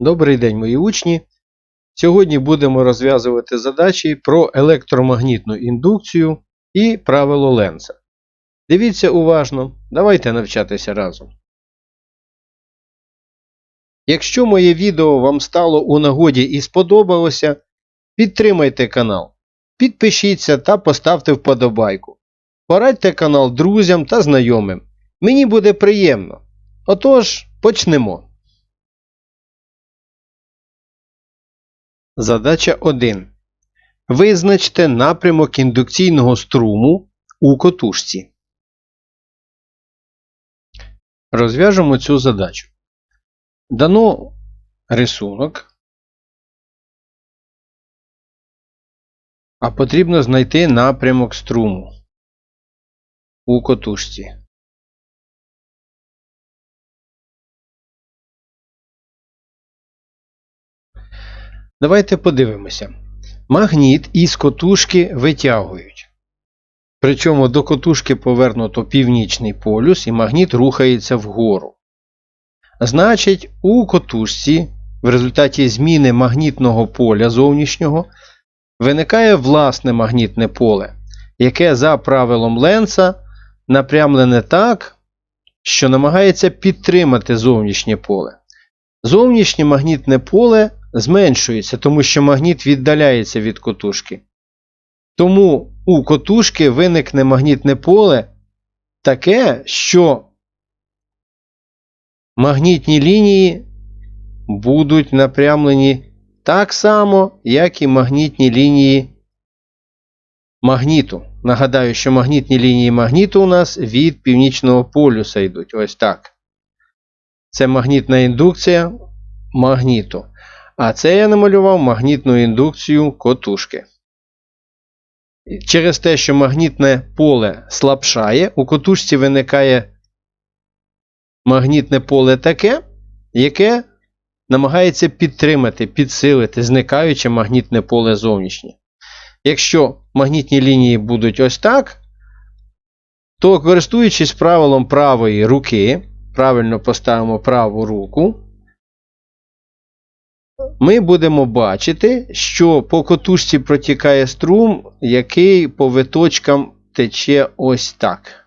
Добрий день, мої учні. Сьогодні будемо розв'язувати задачі про електромагнітну індукцію і правило Ленца. Дивіться уважно, давайте навчатися разом. Якщо моє відео вам стало у нагоді і сподобалося, підтримайте канал, підпишіться та поставте вподобайку. Порадьте канал друзям та знайомим. Мені буде приємно. Отож, почнемо. Задача 1. Визначте напрямок індукційного струму у котушці. Розв'яжемо цю задачу. Дано рисунок, а потрібно знайти напрямок струму у котушці. Давайте подивимося. Магніт із котушки витягують. Причому до котушки повернуто північний полюс і магніт рухається вгору. Значить, у котушці в результаті зміни магнітного поля зовнішнього виникає власне магнітне поле, яке за правилом Ленца напрямлене так, що намагається підтримати зовнішнє поле. Зовнішнє магнітне поле зменшується, тому що магніт віддаляється від котушки. Тому у котушки виникне магнітне поле таке, що магнітні лінії будуть напрямлені так само, як і магнітні лінії магніту. Нагадаю, що магнітні лінії магніту у нас від північного полюса йдуть. Ось так. Це магнітна індукція магніту. А це я намалював магнітну індукцію котушки. Через те, що магнітне поле слабшає, у котушці виникає магнітне поле таке, яке намагається підтримати, підсилити зникаюче магнітне поле зовнішнє. Якщо магнітні лінії будуть ось так, то користуючись правилом правої руки, правильно поставимо праву руку ми будемо бачити, що по котушці протікає струм, який по виточкам тече ось так.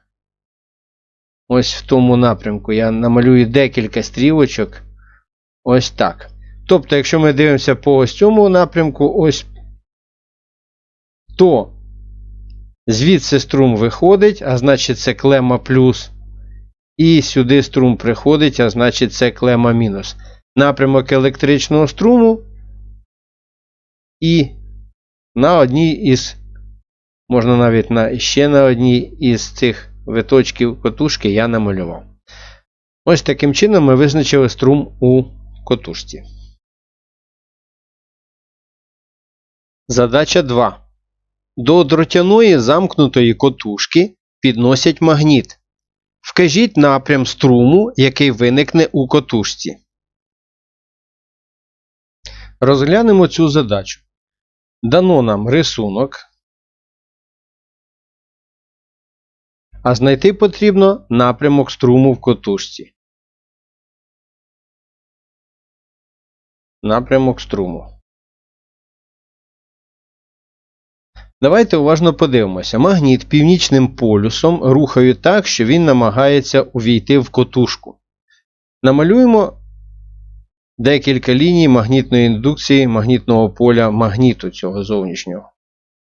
Ось в тому напрямку. Я намалюю декілька стрілочок. Ось так. Тобто, якщо ми дивимося по ось цьому напрямку, ось, то звідси струм виходить, а значить це клема плюс. І сюди струм приходить, а значить це клема мінус напрямок електричного струму і на одній із, можна навіть на, ще на одній із цих виточків котушки я намалював. Ось таким чином ми визначили струм у котушці. Задача 2. До дротяної замкнутої котушки підносять магніт. Вкажіть напрям струму, який виникне у котушці. Розглянемо цю задачу. Дано нам рисунок, а знайти потрібно напрямок струму в котушці. Напрямок струму. Давайте уважно подивимося. Магніт північним полюсом рухає так, що він намагається увійти в котушку. Намалюємо декілька ліній магнітної індукції магнітного поля магніту цього зовнішнього.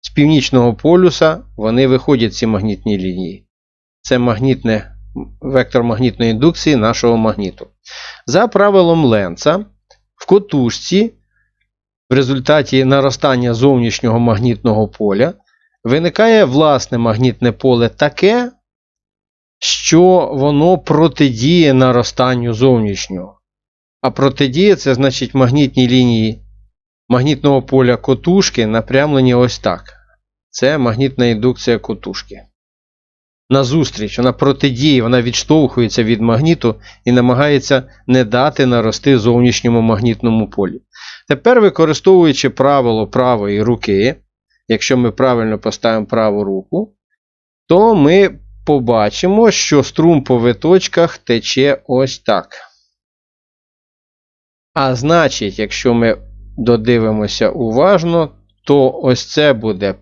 З північного полюса вони виходять ці магнітні лінії. Це магнітне, вектор магнітної індукції нашого магніту. За правилом Ленца, в котушці в результаті наростання зовнішнього магнітного поля виникає власне магнітне поле таке, що воно протидіє наростанню зовнішнього. А протидія це значить магнітні лінії магнітного поля котушки напрямлені ось так. Це магнітна індукція котушки. Назустріч, вона протидіє, вона відштовхується від магніту і намагається не дати нарости зовнішньому магнітному полі. Тепер, використовуючи правило правої руки, якщо ми правильно поставимо праву руку, то ми побачимо, що струм по виточках тече ось так. А значить, якщо ми додивимося уважно, то ось це буде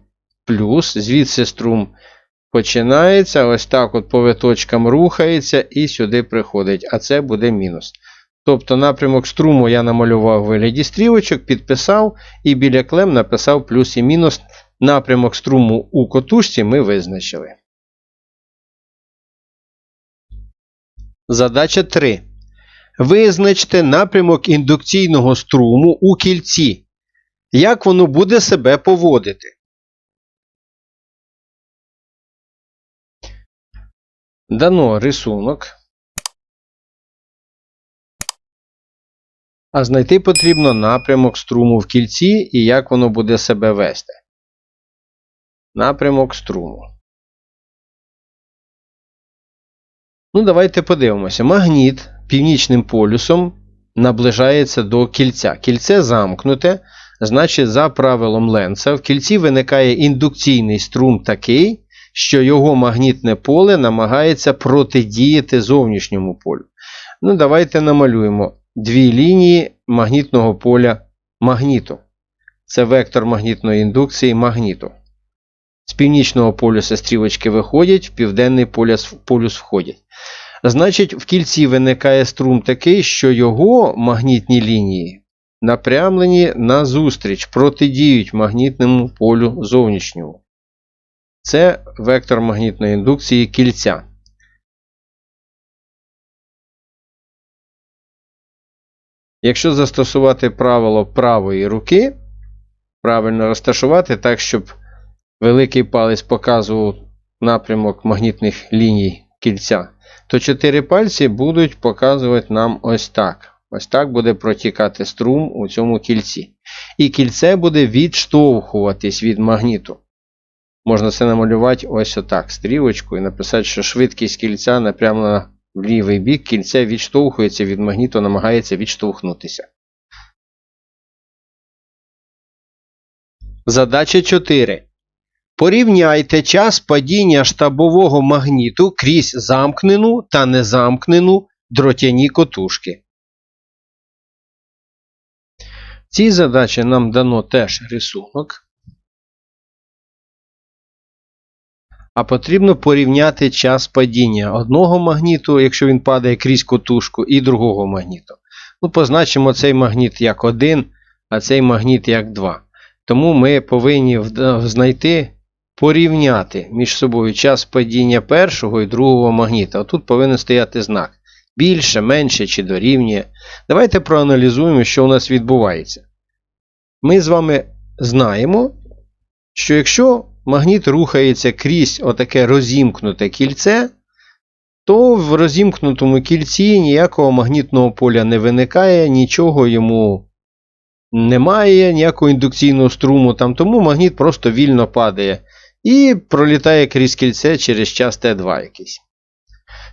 плюс, звідси струм починається, ось так от по виточкам рухається і сюди приходить, а це буде мінус. Тобто напрямок струму я намалював в вигляді стрілочок, підписав і біля клем написав плюс і мінус. Напрямок струму у котушці ми визначили. Задача 3. Визначте напрямок індукційного струму у кільці. Як воно буде себе поводити? Дано рисунок. А знайти потрібно напрямок струму в кільці і як воно буде себе вести. Напрямок струму. Ну, давайте подивимося. Магніт північним полюсом наближається до кільця. Кільце замкнуте, значить, за правилом Ленца, в кільці виникає індукційний струм такий, що його магнітне поле намагається протидіяти зовнішньому полю. Ну, давайте намалюємо дві лінії магнітного поля магніту. Це вектор магнітної індукції магніту. З північного полюса стрілочки виходять, в південний полюс, полюс входять. Значить, в кільці виникає струм такий, що його магнітні лінії напрямлені назустріч, протидіють магнітному полю зовнішньому. Це вектор магнітної індукції кільця. Якщо застосувати правило правої руки, правильно розташувати так, щоб великий палець показував напрямок магнітних ліній кільця, то чотири пальці будуть показувати нам ось так. Ось так буде протікати струм у цьому кільці. І кільце буде відштовхуватись від магніту. Можна це намалювати ось отак, стрілочку, і написати, що швидкість кільця напрямлена в лівий бік, кільце відштовхується від магніту, намагається відштовхнутися. Задача 4. Порівняйте час падіння штабового магніту крізь замкнену та незамкнену дротяні котушки. Цій задачі нам дано теж рисунок. А потрібно порівняти час падіння одного магніту, якщо він падає крізь котушку, і другого магніту. Ну, Позначимо цей магніт як 1, а цей магніт як 2. Тому ми повинні знайти, порівняти між собою час падіння першого і другого магніта. Отут повинен стояти знак. Більше, менше чи дорівнює. Давайте проаналізуємо, що у нас відбувається. Ми з вами знаємо, що якщо магніт рухається крізь отаке розімкнуте кільце, то в розімкнутому кільці ніякого магнітного поля не виникає, нічого йому немає, ніякого індукційного струму, там, тому магніт просто вільно падає і пролітає крізь кільце через час Т2 якийсь.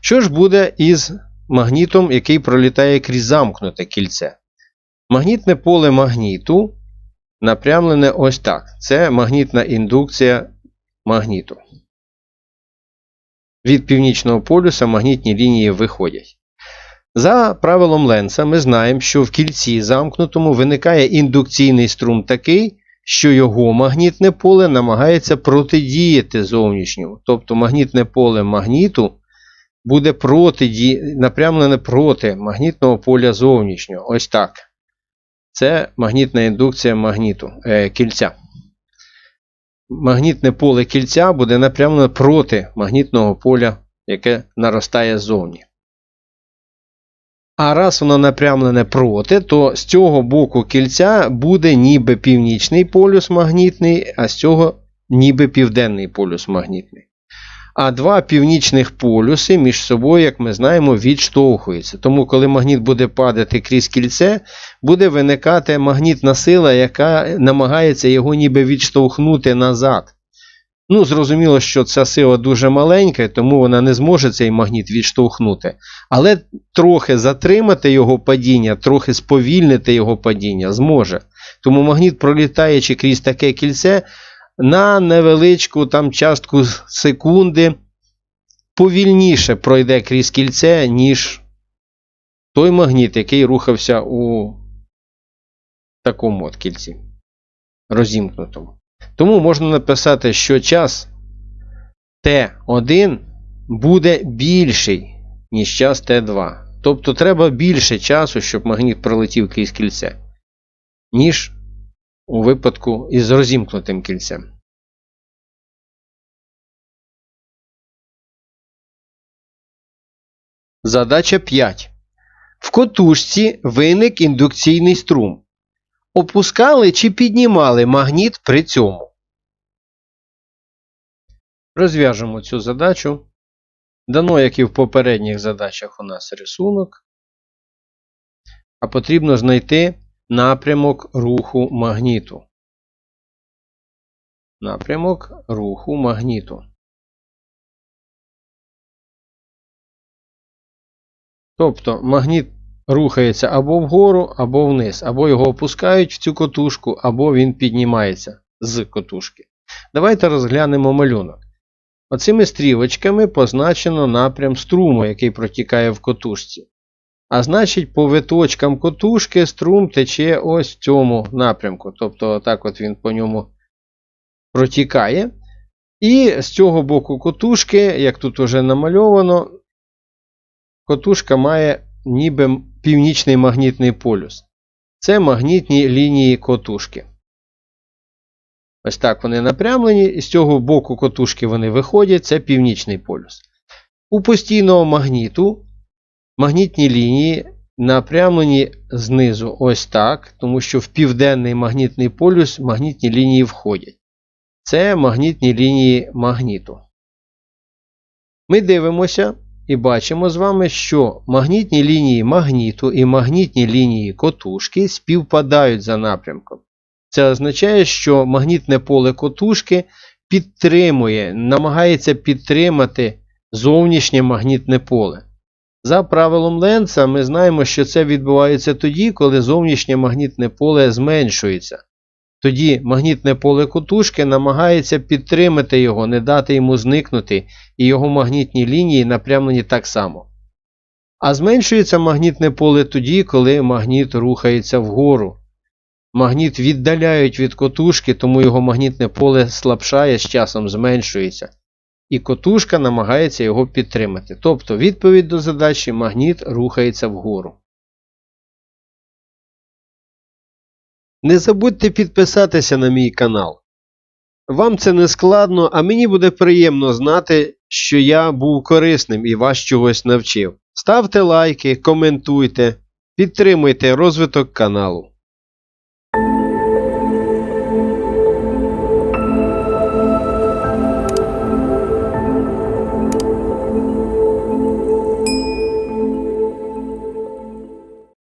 Що ж буде із магнітом, який пролітає крізь замкнуте кільце? Магнітне поле магніту напрямлене ось так. Це магнітна індукція магніту. Від північного полюса магнітні лінії виходять. За правилом Ленца ми знаємо, що в кільці замкнутому виникає індукційний струм такий, що його магнітне поле намагається протидіяти зовнішньому. Тобто магнітне поле магніту буде проти, напрямлене проти магнітного поля зовнішнього. Ось так. Це магнітна індукція магніту, е, кільця. Магнітне поле кільця буде напрямлено проти магнітного поля, яке наростає ззовні. А раз воно напрямлене проти, то з цього боку кільця буде ніби північний полюс магнітний, а з цього ніби південний полюс магнітний. А два північних полюси між собою, як ми знаємо, відштовхуються. Тому, коли магніт буде падати крізь кільце, буде виникати магнітна сила, яка намагається його ніби відштовхнути назад. Ну, зрозуміло, що ця сила дуже маленька, тому вона не зможе цей магніт відштовхнути. Але трохи затримати його падіння, трохи сповільнити його падіння зможе. Тому магніт, пролітаючи крізь таке кільце, на невеличку там частку секунди повільніше пройде крізь кільце, ніж той магніт, який рухався у такому от кільці. Розімкнутому. Тому можна написати, що час Т1 буде більший, ніж час Т2. Тобто треба більше часу, щоб магніт пролетів крізь кільце, ніж у випадку із розімкнутим кільцем. Задача 5. В котушці виник індукційний струм. Опускали чи піднімали магніт при цьому. Розв'яжемо цю задачу. Дано, як і в попередніх задачах, у нас рисунок. А потрібно знайти напрямок руху магніту. Напрямок руху магніту. Тобто магніт рухається або вгору, або вниз, або його опускають в цю котушку, або він піднімається з котушки. Давайте розглянемо малюнок. Оцими стрілочками позначено напрям струму, який протікає в котушці. А значить, по виточкам котушки струм тече ось в цьому напрямку. Тобто, отак от він по ньому протікає. І з цього боку котушки, як тут вже намальовано, котушка має ніби північний магнітний полюс. Це магнітні лінії котушки. Ось так вони напрямлені, і з цього боку котушки вони виходять, це північний полюс. У постійного магніту магнітні лінії напрямлені знизу ось так, тому що в південний магнітний полюс магнітні лінії входять. Це магнітні лінії магніту. Ми дивимося і бачимо з вами, що магнітні лінії магніту і магнітні лінії котушки співпадають за напрямком. Це означає, що магнітне поле котушки підтримує, намагається підтримати зовнішнє магнітне поле. За правилом Ленца ми знаємо, що це відбувається тоді, коли зовнішнє магнітне поле зменшується. Тоді магнітне поле котушки намагається підтримати його, не дати йому зникнути, і його магнітні лінії напрямлені так само. А зменшується магнітне поле тоді, коли магніт рухається вгору. Магніт віддаляють від котушки, тому його магнітне поле слабшає, з часом зменшується. І котушка намагається його підтримати. Тобто, відповідь до задачі магніт рухається вгору. Не забудьте підписатися на мій канал. Вам це не складно, а мені буде приємно знати, що я був корисним і вас чогось навчив. Ставте лайки, коментуйте, підтримуйте розвиток каналу.